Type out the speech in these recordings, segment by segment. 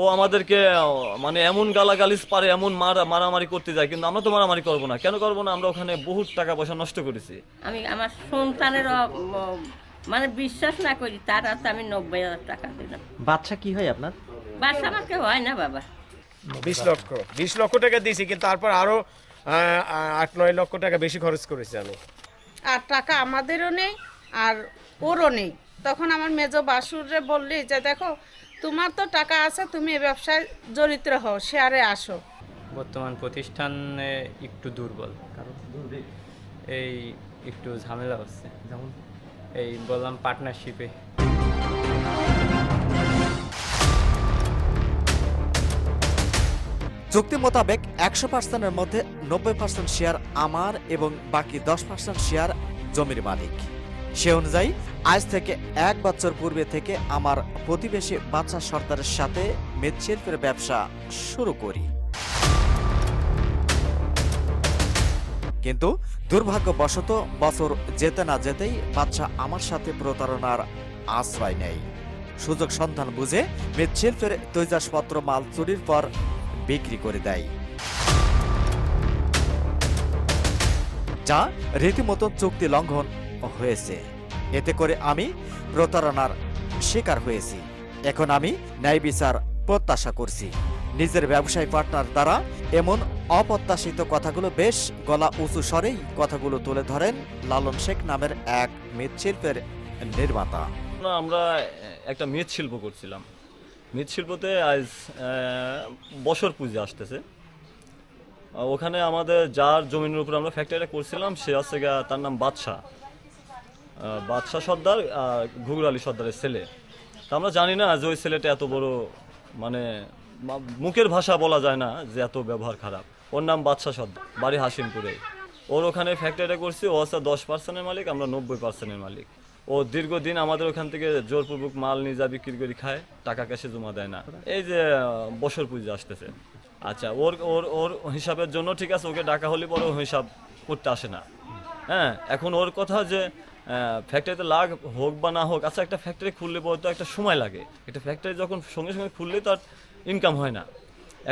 ও আমাদেরকে মানে এমন গালাগালিজ পারে এমন মারা মারামারি করতে যায় কিন্তু আমরা তো মারামারি করব না। কেন করব না? আমরা ওখানে বহুত টাকা পয়সা নষ্ট করেছি। আমি আমার সন্তানের মানে বিশ্বাস না করি তার হাতে আমি নব্বই হাজার টাকা দিলাম। বাচ্চা কি হয় আপনার? বাসা আমাকে হয় না বাবা। বিশ লক্ষ। বিশ লক্ষ টাকা দিয়েছি কিন্তু তারপর আরও আট নয় লক্ষ টাকা বেশি খরচ করেছি আমি। আর টাকা আমাদেরও নেই আর ওরও নেই। তখন আমার মেজো বাসুরে বললি যে দেখো তোমার তো টাকা আছে তুমি এই ব্যবসায় জড়িত হও শেয়ারে আসো। বর্তমান প্রতিষ্ঠানে একটু দুর্বল কারণ এই একটু ঝামেলা হচ্ছে। যেমন? এই বললাম পার্টনারশিপে চুক্তি মোতাবেক একশো পার্সেন্টের মধ্যে নব্বই পার্সেন্ট শেয়ার আমার এবং বাকি দশ পার্সেন্ট শেয়ার জমির মালিক। সে অনুযায়ী, আজ থেকে এক বছর পূর্বে থেকে আমার প্রতিবেশী বাচ্চা সর্দারের সাথে মৃৎশিল্পের ব্যবসা শুরু করি। কিন্তু দুর্ভাগ্যবশত বছর যেতে না যেতেই বাচ্চা আমার সাথে প্রতারণার আশ্রয় নেয়। সুযোগ সন্ধান বুঝে মৃৎশিল্পের তৈজাসপত্র মাল চুরির পর বিক্রি করে দেয়। যা রীতিমতো চুক্তি লঙ্ঘন হয়েছে। এতে করে আমি প্রতারণার শিকার হয়েছি। এখন আমি ন্যায় বিচার প্রত্যাশা করছি। নিজের ব্যবসায়ী পার্টনার দ্বারা এমন অপ্রত্যাশিত কথাগুলো বেশ গলা উঁচু স্বরেই কথাগুলো তুলে ধরেন লালন শেখ নামের এক মৃৎশিল্পের নির্মাতা। আমরা একটা মৃৎশিল্প করছিলাম। মৃৎশিল্পতে আজ বছর পুজো আসতেছে। ওখানে আমাদের যার জমির উপর আমরা ফ্যাক্টরিটা করছিলাম, সে আছে তার নাম বাদশাহ। বাদশাহ সর্দার ঘুঘুর আলী সর্দারের ছেলে। তা আমরা জানি না যে ওই ছেলেটা এত বড় মানে মুখের ভাষা বলা যায় না যে এত ব্যবহার খারাপ। ওর নাম বাদশাহ সর্দার, বাড়ি হাসিমপুরে। ওর ওখানে ফ্যাক্টরিটা করছি, ও হচ্ছে দশ পার্সেন্টের মালিক, আমরা নব্বই পার্সেন্টের মালিক। ও দীর্ঘদিন আমাদের ওখান থেকে জোরপূর্বক মাল নিয়ে যা বিক্রি করে খায়, টাকা ক্যাশে জমা দেয় না। এই যে, বছর পুজো আসতেছে। আচ্ছা ওর ওর ওর হিসাবের জন্য ঠিক আছে, ওকে ডাকা হলে পরে হিসাব করতে আসে না। হ্যাঁ এখন ওর কথা যে ফ্যাক্টরিতে লাগ হোক বা না হোক আচ্ছা একটা ফ্যাক্টরি খুললে পরে তো একটা সময় লাগে। একটা ফ্যাক্টরি যখন সঙ্গে সঙ্গে খুললে তার ইনকাম হয় না।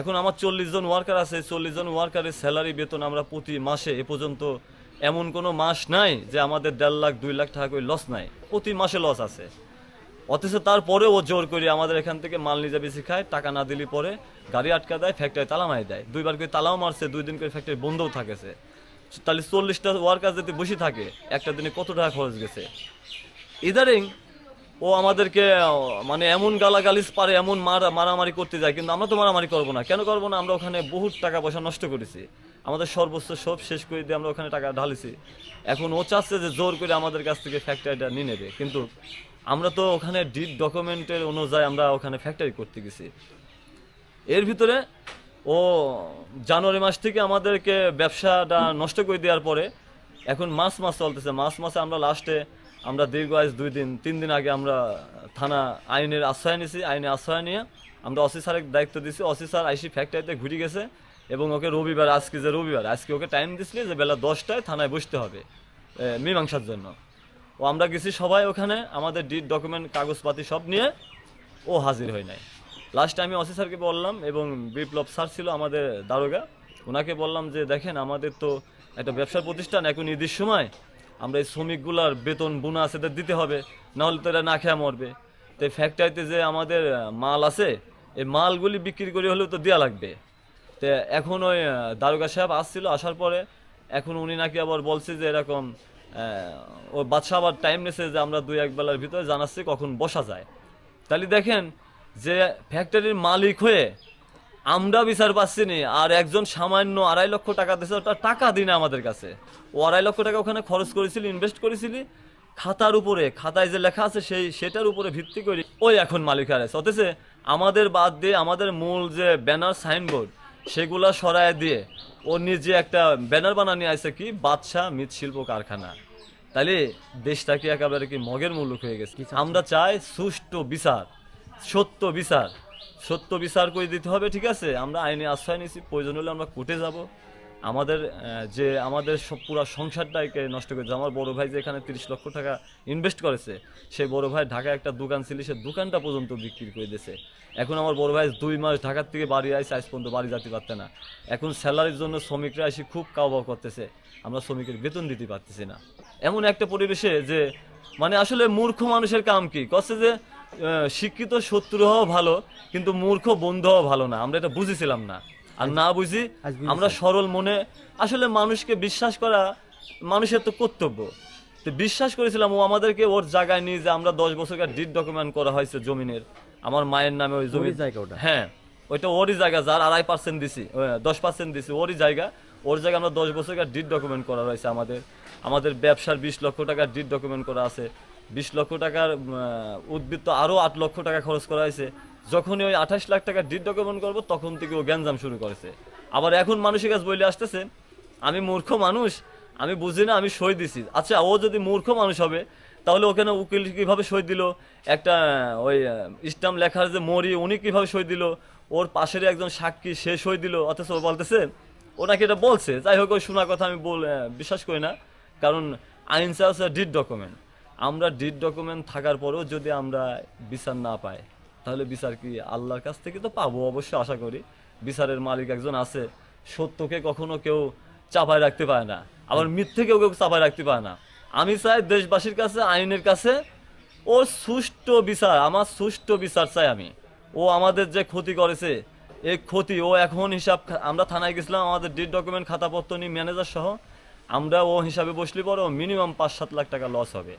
এখন আমার চল্লিশ জন ওয়ার্কার আছে, চল্লিশ জন ওয়ার্কারের স্যালারি বেতন আমরা প্রতি মাসে এ পর্যন্ত এমন কোনো মাস নাই যে আমাদের দেড় লাখ, দুই লাখ টাকা করে লস নাই। প্রতি মাসে লস আছে। অথচ তারপরে ও জোর করে আমাদের এখান থেকে মাল নিজে বেশি খায়, টাকা না দিলে পরে গাড়ি আটকা দেয় ফ্যাক্টরি তালা মারি দেয়। দুইবার করে তালাও মারছে, দুই দিন করে ফ্যাক্টরি বন্ধও থাকেছে। তাহলে চল্লিশটা ওয়ার্কার যদি বসে থাকে, একটা দিনে কত টাকা খরচ গেছে? ইদারিং ও আমাদেরকে মানে এমন গালাগালিজ পারে, এমন মারা, মারামারি করতে যায়, কিন্তু আমরা তো মারামারি করব না। কেন করব না? আমরা ওখানে বহুত টাকা পয়সা নষ্ট করেছি। আমাদের সর্বোচ্চ সব শেষ করে দিয়ে আমরা ওখানে টাকা ঢালিছি। এখন ও চাচ্ছে যে জোর করে আমাদের কাছ থেকে ফ্যাক্টরিটা নিয়ে নেবে। কিন্তু আমরা তো ওখানে ডিড ডকুমেন্টের অনুযায়ী আমরা ওখানে ফ্যাক্টরি করতে গেছি। এর ভিতরে ও জানুয়ারি মাস থেকে আমাদেরকে ব্যবসাটা নষ্ট করে দেওয়ার পরে এখন মাস মাস চলতেছে। মাস মাসে আমরা লাস্টে আমরা দীর্ঘ আজ দুই দিন, তিন দিন আগে আমরা থানা আইনের আশ্রয় নিয়েছি। আইনে আশ্রয় নিয়ে আমরা অসি স্যারের দায়িত্ব দিছি অসি স্যার আইসি ফ্যাক্টরিতে ঘুরে গেছে এবং ওকে রবিবার, আজকে যে রবিবার, আজকে ওকে টাইম দিছিল যে বেলা দশটায় থানায় বসতে হবে মীমাংসার জন্য। ও আমরা গেছি সবাই ওখানে, আমাদের ডিড ডকুমেন্ট কাগজপাতি সব নিয়ে ও হাজির হয় নাই। লাস্ট আমি অসি স্যারকে বললাম এবং বিপ্লব স্যার ছিল আমাদের দারোগা। ওনাকে বললাম যে, দেখেন, আমাদের তো একটা ব্যবসার প্রতিষ্ঠান, এখন ঈদের সময় আমরা এই শ্রমিকগুলার বেতন, বোনাস এদের দিতে হবে। নাহলে তো এরা না খেয়া মরবে। তো ফ্যাক্টরিতে যে আমাদের মাল আছে, এই মালগুলি বিক্রি করে হলেও তো দেওয়া লাগবে। তো এখন ওই দারোগা সাহেব আসছিল, আসার পরে এখন উনি নাকি আবার বলছে যে, এরকম ও বাদশাহ আবার টাইম নিয়েছে যে আমরা দুই এক বেলার ভিতরে জানাচ্ছি কখন বসা যায়। তাহলে দেখেন যে ফ্যাক্টরির মালিক হয়ে আমরা বিচার পাচ্ছি নি আর একজন সামান্য আড়াই লক্ষ টাকা দিয়েছে ওটা টাকা দিন আমাদের কাছে। ও আড়াই লক্ষ টাকা ওখানে খরচ করেছিলি ইনভেস্ট করেছিলি খাতার উপরে খাতায় যে লেখা আছে সেই সেটার উপরে ভিত্তি করে ওই এখন মালিক আর আছে অথচ আমাদের বাদ দিয়ে আমাদের মূল যে ব্যানার সাইনবোর্ড সেগুলা সরায় দিয়ে ও নিজে একটা ব্যানার বানানি আছে কি? বাদশাহ মৃৎশিল্প কারখানা। তাহলে দেশটা কি একেবারে কি মগের মুলুক হয়ে গেছে? আমরা চাই সুষ্ঠু বিচার। সত্য বিচার। সত্য বিচার করে দিতে হবে, ঠিক আছে? আমরা আইনে আশ্রয় নিয়েছি, প্রয়োজন হলে আমরা কোর্টে যাব। আমাদের যে আমাদের সব পুরো সংসারটাকে নষ্ট করেছে আমার বড় ভাই যে এখানে তিরিশ লক্ষ টাকা ইনভেস্ট করেছে, সেই বড় ভাই ঢাকায় একটা দোকান ছিল, সে দোকানটা পর্যন্ত বিক্রি করে দিয়েছে। এখন আমার বড় ভাই দুই মাস ঢাকার থেকে বাড়ি আসছে আজ পর্যন্ত বাড়ি যেতে পারতে না। এখন স্যালারির জন্য শ্রমিকরা এসে খুব কাউবাও করতেছে। আমরা শ্রমিকের বেতন দিতে পারতেছি না। এমন একটা পরিবেশে যে মানে আসলে মূর্খ মানুষের কাম কি? কচ্ছে যে শিক্ষিত শত্রু হওয়া ভালো কিন্তু মূর্খ বন্ধু হওয়া ভালো না। আমরা এটা বুঝেছিলাম না। আর না বুঝি আমরা সরল মনে আসলে মানুষকে বিশ্বাস করা মানুষের তো কর্তব্য। তো বিশ্বাস করেছিলাম ও আমাদেরকে ওর জায়গায় নিয়ে যে আমরা দশ বছরকার ডিট ডকুমেন্ট করা হয়েছে জমিনের। আমার মায়ের নামে ওই জমি জায়গা ওটা? হ্যাঁ ওইটা ওরই জায়গা যার আড়াই পার্সেন্ট দিছি দশ পার্সেন্ট দিছি ওরই জায়গা। ওর জায়গায় আমরা দশ বছরকার ডিট ডকুমেন্ট করা রয়েছে আমাদের। আমাদের ব্যবসার বিশ লক্ষ টাকার ডিট ডকুমেন্ট করা আছে। বিশ লক্ষ টাকার উদ্বৃত্ত আরও আট লক্ষ টাকা খরচ করা হয়েছে। যখনই ওই আঠাশ লাখ টাকা ডিট ডকুমেন্ট করব, তখন থেকে ও গ্যাঞ্জাম শুরু করেছে। আবার এখন মানুষের কাছে বলে আসতেছে, আমি মূর্খ মানুষ, আমি বুঝি না, আমি সই দিছি। আচ্ছা ও যদি মূর্খ মানুষ হবে, তাহলে ওখানে উকিল কীভাবে সই দিল? একটা ওই স্টাম্প লেখার যে মরি, উনি কীভাবে সই দিল? ওর পাশের একজন সাক্ষী, সে সই দিল, অথচ ও বলতেছে, ও নাকি এটা বলছে। যাই হোক, ওই শোনা কথা আমি বল বিশ্বাস করি না, কারণ আইন হচ্ছে ডিড ডকুমেন্ট আমরা ডিড ডকুমেন্ট থাকার পরেও যদি আমরা বিচার না পাই, তাহলে বিচার কি আল্লাহর কাছ থেকে তো পাবো অবশ্যই, আশা করি। বিচারের মালিক একজন আছে, সত্যকে কখনো কেউ চাপায় রাখতে পারে না, আবার মিথ্যে কেউ কেউ চাপায় রাখতে পারে না। আমি চাই দেশবাসীর কাছে, আইনের কাছে, ও সুষ্ঠু বিচার, আমার সুষ্ঠু বিচার চাই আমি। ও আমাদের যে ক্ষতি করেছে এই ক্ষতি, ও এখন হিসাব আমরা থানায় গেছিলাম, আমাদের ডিড ডকুমেন্ট খাতাপত্র নিয়ে ম্যানেজার সহ, আমরা ও হিসাবে বসলি পরে মিনিমাম পাঁচ সাত লাখ টাকা লস হবে।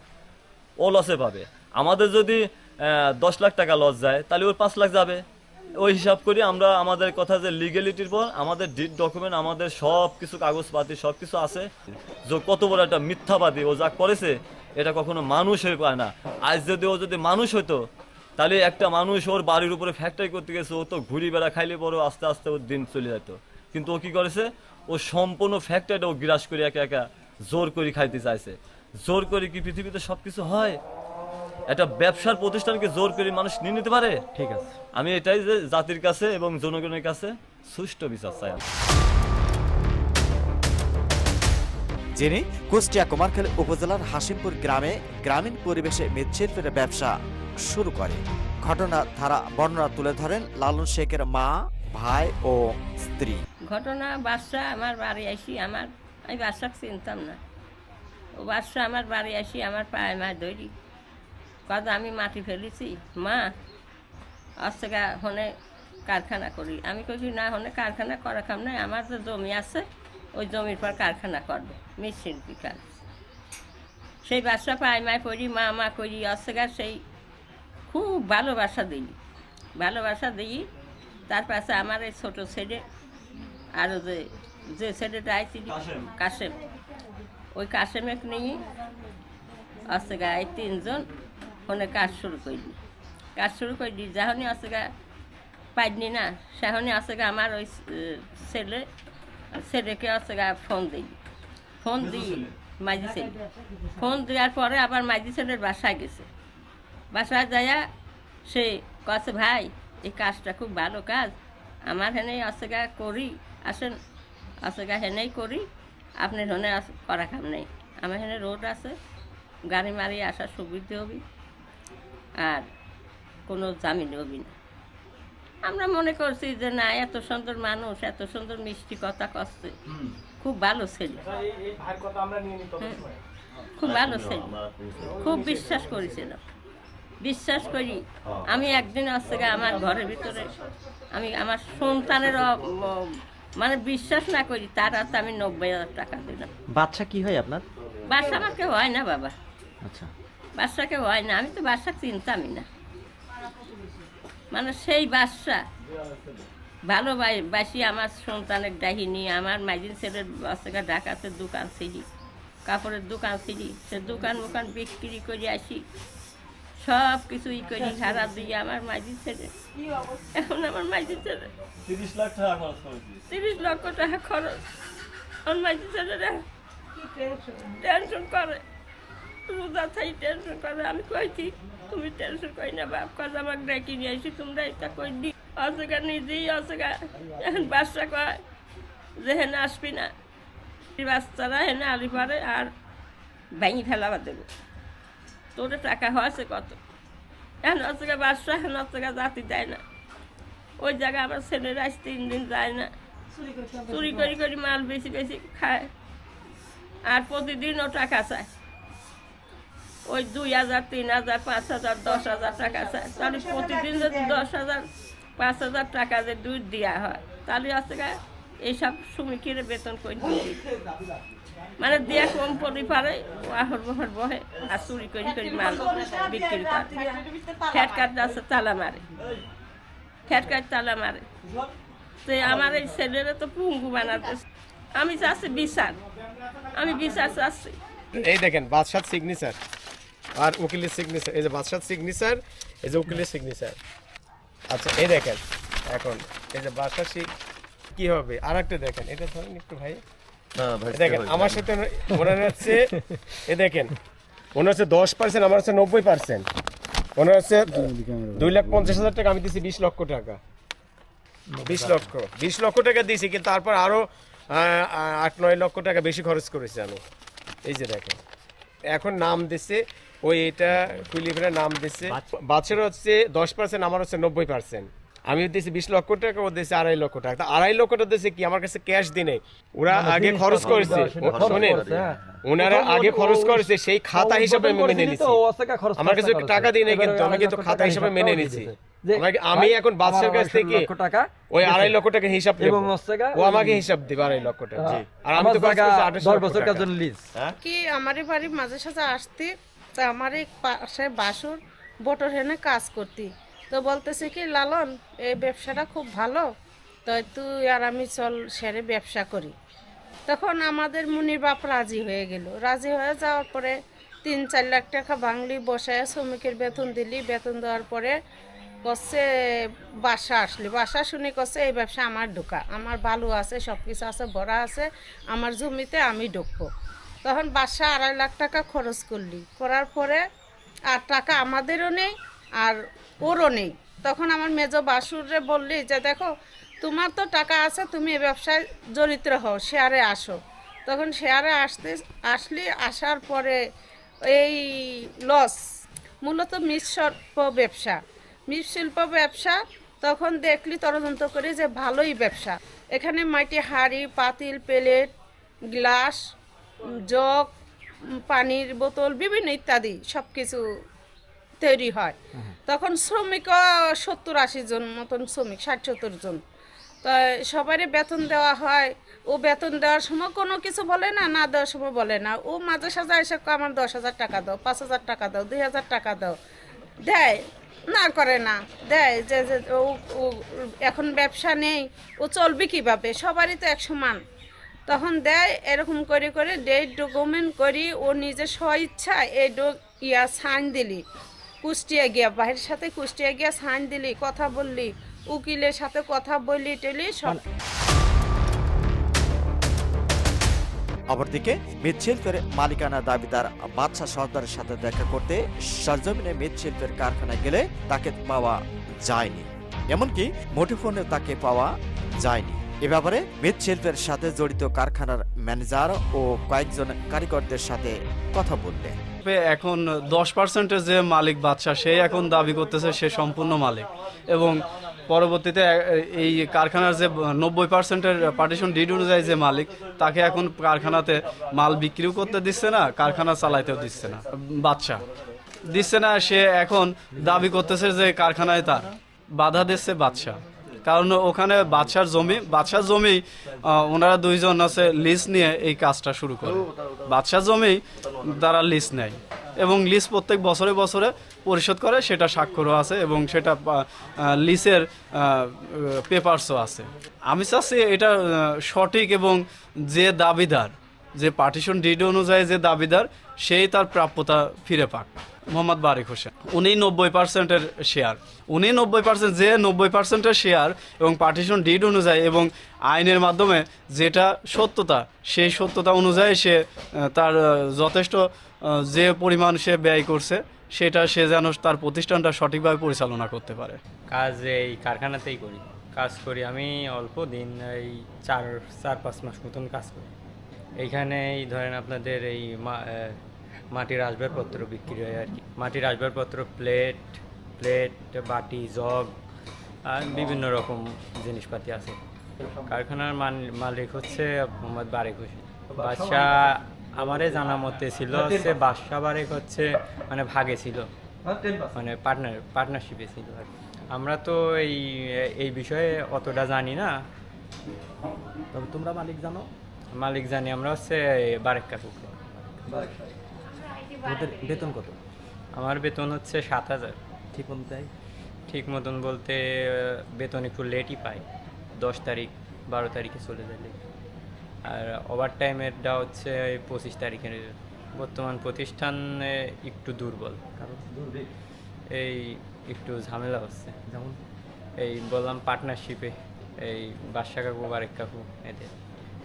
ও লসে পাবে। আমাদের যদি দশ লাখ টাকা লস যায়, তাহলে ওর পাঁচ লাখ যাবে। ওই হিসাব করি আমরা আমাদের কথা যে লিগেলিটির পর আমাদের ডিড ডকুমেন্ট আমাদের সব কিছু কাগজপাতি সব কিছু আছে। যে কত বড় একটা মিথ্যাবাদী, ও যা করেছে, এটা কখনো মানুষ হয়ে পায় না। আজ যদি ও যদি মানুষ হতো তাহলে একটা মানুষ ওর বাড়ির উপরে ফ্যাক্টরি করতে গেছে, ও তো ঘুরি বেড়া খাইলে পরে আস্তে আস্তে ওর দিন চলে যেত। কিন্তু ও কি করেছে? ও সম্পূর্ণ ফ্যাক্টরিটা ও গ্রাস করে একা একা জোর করে খাইতে চাইছে। জোর করে কি পৃথিবীতে সব কিছু হয়? একটা ব্যবসার প্রতিষ্ঠানকে জোর করে মানুষ নিয়ে নিতে পারে? ঠিক আছে। আমি এটাই যে জাতির কাছে এবং জনগণের কাছে সুষ্ঠু বিচার চাই যিনি কুষ্টিয়া কুমারখালী উপজেলার হাসিমপুর গ্রামে গ্রামীণ পরিবেশে মৃৎশিল্পের ব্যবসা শুরু করে। ঘটনা ধারা বর্ণনা তুলে ধরেন লালন শেখের মা ভাই ও স্ত্রী। ঘটনা বাচ্চা আমার বাড়ি আসি আমার আমি বাচ্চাকে চিনতাম না। ও বাচ্চা আমার বাড়ি আসি আমার পায়ে মা ধরি কত আমি মাটি ফেলেছি মা আজ থেকে হনে কারখানা করি। আমি কইছি না হনে কারখানা করা কাম নাই আমার তো জমি আছে ওই জমির পর কারখানা করবে মৃৎশিল্পী কাজ সেই বাচ্চা পায়ে মায় পড়ি মা মা করি আজ থেকে সেই খুব ভালোবাসা দিই। ভালোবাসা দিই তার পাশে আমার এই ছোটো ছেলে আরও যে যে ছেলেটা আইছিল কাশেম। ওই কাশেমেক নিয়ে আছে গা এই তিনজন ফোনে কাজ শুরু করলি কাজ শুরু করলি যখনই আছে গা পাইনি না সেহনি আছে গা আমার ওই ছেলে ছেলেকে আছে গা ফোন দিই ফোন দিই মাঝি ছেলে। ফোন দেওয়ার পরে আবার মাঝি ছেলের বাসায় গেছে। বাসায় যাইয়া সে কছে ভাই এই কাজটা খুব ভালো কাজ। আমার হেনেই অসেগা করি আসেন অসেগা হেনেই করি। আপনার হেনে আস- করা কাম নেই। আমার হেনে রোড আছে গাড়ি মারি আসার সুবিধে হবি আর কোনো জামিন হবি না। আমরা মনে করছি যে না এত সুন্দর মানুষ এত সুন্দর মিষ্টি কথা কচ্ছে। খুব ভালো ছেলে। খুব ভালো ছেলে। খুব বিশ্বাস করেছিলাম বিশ্বাস করি আমি একদিন আসছে গিয়ে আমার ঘরের ভিতরে আমি আমার সন্তানের মানে বিশ্বাস না করি তার হাতে আমি নব্বই হাজার টাকা দিলাম। বাচ্চা কি হয় আপনার? বাসা আমাকে হয় না বাবা। আচ্ছা। বাচ্চাকে হয় না আমি তো বাচ্চা চিনতামই না। মানে সেই বাচ্চা ভালো বাসি আমার সন্তানের ডাহিনী আমার মাইজিন ছেলের বাচ্চাকে ঢাকাতে দোকান ছিলি কাপড়ের দোকান ছিলি সে দোকান মোকান বিক্রি করে আসি। সব কিছুই করি। খারাপ দিয়ে আমার মাইজি ছেলে এখন আমার মাইজি ছেলে তিরিশ লাখ টাকা খরচ করেছি। তিরিশ লক্ষ টাকা খরচ। আমার মাইজি ছেলেরা টেনশন করে। রোজা থাই টেনশন করে। আমি কইছি তুমি টেনশন করি না বাপ কাজ আমাকে ডেকে নিয়ে আসি তোমরা এটা কই দি অসুখা নিজেই অসুখা। এখন বাচ্চা কয়? যেহেন আসবি না। বাচ্চারা এনে আলি পারে আর ভেঙে ফেলাবার দেবো। তোদের টাকা হয়েছে কত? এখন হচ্ছে বাদশা এখন হচ্ছে জাতি দেয় না। ওই জায়গায় আমার ছেলেরা আজ তিন দিন যায় না। চুরি করি করি মাল বেশি বেশি খায়। আর প্রতিদিন ও টাকা চায়। ওই দুই হাজার তিন হাজার পাঁচ হাজার দশ হাজার টাকা চায়। তাহলে প্রতিদিন যদি দশ হাজার পাঁচ হাজার টাকা যে দুধ দেওয়া হয় তাহলে হচ্ছে এইসব শ্রমিকের বেতন করে মানে দিয়া কম পরি পারে, আহর বহর বহে, আর চুরি করি করি মাল বিক্রি করে। ফ্যাট কাট আছে, তালা মারে। ফ্যাট কাট, তালা মারে। তো আমার এই ছেলেরা তো পুঙ্গু বানাতে আমি চাচ্ছি বিচার। আমি বিচার চাচ্ছি এই দেখেন বাদশাহ সিগনেচার আর উকিলের সিগনেচার এই যে বাদশাহ সিগনেচার এই যে উকিলের সিগনেচার আচ্ছা এই দেখেন, এখন, এই যে বাদশাহ কি হবে? আর একটা দেখেন। এটা ধরেন একটু ভাই। দেখেন আমার সাথে মনে হচ্ছে এ দেখেন ওনার হচ্ছে দশ পার্সেন্ট আমার হচ্ছে নব্বই পার্সেন্ট। ওনার হচ্ছে দুই লাখ পঞ্চাশ হাজার টাকা আমি দিচ্ছি বিশ লক্ষ টাকা। বিশ লক্ষ বিশ লক্ষ টাকা দিয়েছি কিন্তু তারপর আরও আহ, আহ, আট নয় লক্ষ টাকা বেশি খরচ করেছি আমি। এই যে দেখেন এখন নাম দিচ্ছে ওই এটা কুইলিভের নাম দিচ্ছে বাচ্চার হচ্ছে দশ পার্সেন্ট আমার হচ্ছে নব্বই পার্সেন্ট। আমি দিয়েছি বিশ লক্ষ টাকা ও দিয়েছে আড়াই লক্ষ টাকা। তা আড়াই লক্ষটা দিয়েছে কি? আমার কাছে ক্যাশ দিনে ওরা আগে খরচ করেছে। শোনেন ওনারা আগে খরচ করেছে সেই খাতা হিসাবে আমি মেনে আমার কাছে টাকা দিই নাই কিন্তু আমি কিন্তু খাতা হিসাবে মেনে আমি এখন বাদশার কাছ থেকে ওই আড়াই লক্ষ টাকা হিসাব ও আমাকে হিসাব দিবে আড়াই লক্ষ টাকা। আর আমি তো কাজ করছি আঠাশ লক্ষ টাকা। কি আমার মাঝে সাঝে আসতি তা আমার এই পাশে বাসুর বটর হেনে কাজ করতি। তো বলতেছে কি, লালন, এই ব্যবসাটা খুব ভালো, তো তুই আর আমি চল সেরে ব্যবসা করি। তখন আমাদের মুনির বাপ রাজি হয়ে গেল। রাজি হয়ে যাওয়ার পরে তিন চার লাখ টাকা বাংলি বসায় শ্রমিকের বেতন দিলি। বেতন দেওয়ার পরে কচ্ছে বাসা আসলি। বাসা শুনে কচ্ছে, এই ব্যবসা আমার ঢোকা। আমার বালু আছে সব কিছু আছে ভরা আছে, আমার জমিতে আমি ঢুকবো। তখন বাসা আড়াই লাখ টাকা খরচ করলি। করার পরে আর টাকা আমাদেরও নেই, আর ওরও নেই। তখন আমার মেজ বাসুরে বললি যে, দেখো, তোমার তো টাকা আছে, তুমি এই ব্যবসায় জড়িত হও, শেয়ারে আসো। তখন শেয়ারে আসতে, আসলি, আসার পরে এই লস মূলত মৃৎশিল্প ব্যবসা। মৃৎশিল্প ব্যবসা, তখন দেখলি, তদন্ত করি যে ভালোই ব্যবসা। এখানে মাটি, হাঁড়ি, পাতিল, প্লেট, গ্লাস, জগ, পানির বোতল, বিভিন্ন ইত্যাদি সব কিছু তৈরি হয়। তখন শ্রমিক সত্তর আশি জন মতন শ্রমিক ষাট সত্তর জন। তো সবারই বেতন দেওয়া হয়। ও বেতন দেওয়ার সময় কোনো কিছু বলে না না দেওয়ার সময় বলে না। ও মাঝে সাঝে এসে আমার দশ হাজার টাকা দাও পাঁচ হাজার টাকা দাও দুই হাজার টাকা দাও। দেয় না করে না। দেয় যে ও ও এখন ব্যবসা নেই ও চলবে কীভাবে? সবারই তো এক সমান তখন দেয় এরকম করে করে ডেট ডকুমেন্ট করি ও নিজে স্ব ইচ্ছা এই ডো- ইয়া সাইন দিলি। কুষ্টিয়া গিয়া, বাহির সাথে কুষ্টিয়া গিয়া সাইন দিলি, কথা বললি, উকিলের সাথে কথা বললি, টেলি, সব অপরদিকে মৃৎশিল্পের মালিকানা দাবিদার বাদশা সর্দারের সাথে দেখা করতে সরজমিনে মৃৎশিল্পের কারখানায় গেলে তাকে পাওয়া যায়নি। এমনকি মুঠোফোনেও তাকে পাওয়া যায়নি। এ ব্যাপারে মৃৎশিল্পের সাথে জড়িত কারখানার ম্যানেজার ও কয়েকজন কারিগরদের সাথে কথা বললেন। তবে এখন দশ পার্সেন্টের যে মালিক বাদশাহ, সে এখন দাবি করতেছে সে সম্পূর্ণ মালিক। এবং পরবর্তীতে এই কারখানার যে নব্বই পার্সেন্টের পার্টিশন ডিড অনুযায়ী যে মালিক, তাকে এখন কারখানাতে মাল বিক্রিও করতে দিচ্ছে না, কারখানা চালাইতেও দিচ্ছে না। বাদশাহ দিচ্ছে না, সে এখন দাবি করতেছে যে কারখানায় তার বাধা দিচ্ছে বাদশাহ। কারণ ওখানে বাদশার জমি বাদশার জমি ওনারা দুইজন আছে লিজ নিয়ে এই কাজটা শুরু করে। বাদশার জমি তারা লিজ নেয় এবং লিস প্রত্যেক বছরে বছরে পরিশোধ করে, সেটা স্বাক্ষরও আছে এবং সেটা লিসের পেপারসও আছে। আমি চাচ্ছি এটা সঠিক এবং যে দাবিদার যে পার্টিশন ডিড অনুযায়ী যে দাবিদার, সেই তার প্রাপ্যতা ফিরে পাক। মোহাম্মদ বারিক হোসেন। উনি নব্বই পার্সেন্টের শেয়ার উনি নব্বই পার্সেন্ট যে নব্বই পার্সেন্টের শেয়ার এবং পার্টিশন ডিড অনুযায়ী এবং আইনের মাধ্যমে যেটা সত্যতা, সেই সত্যতা অনুযায়ী সে তার যথেষ্ট যে পরিমাণ সে ব্যয় করছে, সেটা সে যেন তার প্রতিষ্ঠানটা সঠিকভাবে পরিচালনা করতে পারে। কাজ এই কারখানাতেই করি। কাজ করি আমি অল্প দিন, এই চার চার, পাঁচ মাস মতন কাজ করি। এইখানেই ধরেন আপনাদের এই মাটির আসবাবপত্র বিক্রি হয় আর কি। মাটির আসবাবপত্র প্লেট প্লেট বাটি, জগ, আর বিভিন্ন রকম জিনিসপাতি আছে। কারখানার মালিক হচ্ছে মোহাম্মদ বারেক হোসেন। বাদশাহ আমারে জানা মতে ছিল হচ্ছে বাদশাহ বারেক হচ্ছে মানে ভাগে ছিল। মানে পার্টনার পার্টনারশিপে ছিল আর। আমরা তো এই এই বিষয়ে অতটা জানি না। তবে তোমরা মালিক জানো? মালিক জানি আমরা হচ্ছে বারেক ওদের বেতন কত? আমার বেতন হচ্ছে সাত হাজার। ঠিক মতো দেয় ঠিক মতন বলতে বেতন একটু লেটই পাই। দশ তারিখ বারো তারিখে চলে যায় আর ওভার টাইমেরটা হচ্ছে পঁচিশ তারিখের। বর্তমান প্রতিষ্ঠানে একটু দুর্বল। কারণ এই একটু ঝামেলা হচ্ছে। যেমন? এই বললাম পার্টনারশিপে এই বাদশা কাকু বারেক কাকু এদের।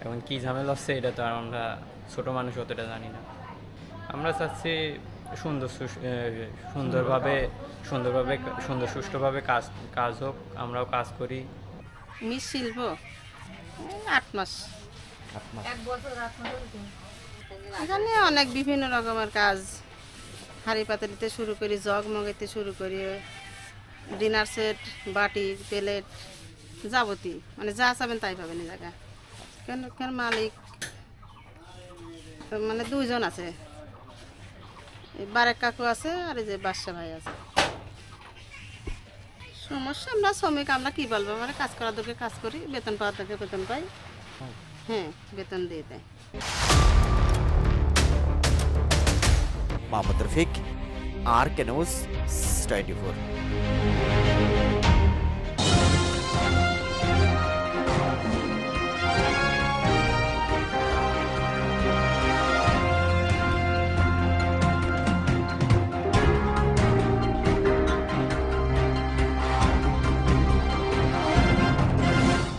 এখন কি ঝামেলা হচ্ছে এটা তো আর আমরা ছোটো মানুষ অতটা জানি না। আমরা চাচ্ছি সুন্দর সুন্দরভাবে সুন্দরভাবে সুন্দর সুষ্ঠুভাবে কাজ কাজ হোক আমরাও কাজ করি। মিস শিল্প? আট মাস। আট মাস। এখানে অনেক বিভিন্ন রকমের কাজ। হাঁড়ি পাতালিতে শুরু করি জগ মগাইতে শুরু করি ডিনার সেট বাটি প্লেট যাবতীয়। মানে যা চাবেন তাই পাবেন এই জায়গা কেন মালিক? মানে দুইজন আছে। বারেক কাকু আছে আর এই যে বাদশা ভাই আছে। সমস্যা, আমরা শ্রমিক, আমরা কি বলব? আমরা কাজ করার দরকার কাজ করি, বেতন পাওয়ার দরকার বেতন পাই। হ্যাঁ বেতন দিয়ে দেয়। Mohammad Rafiq, R K news twenty four.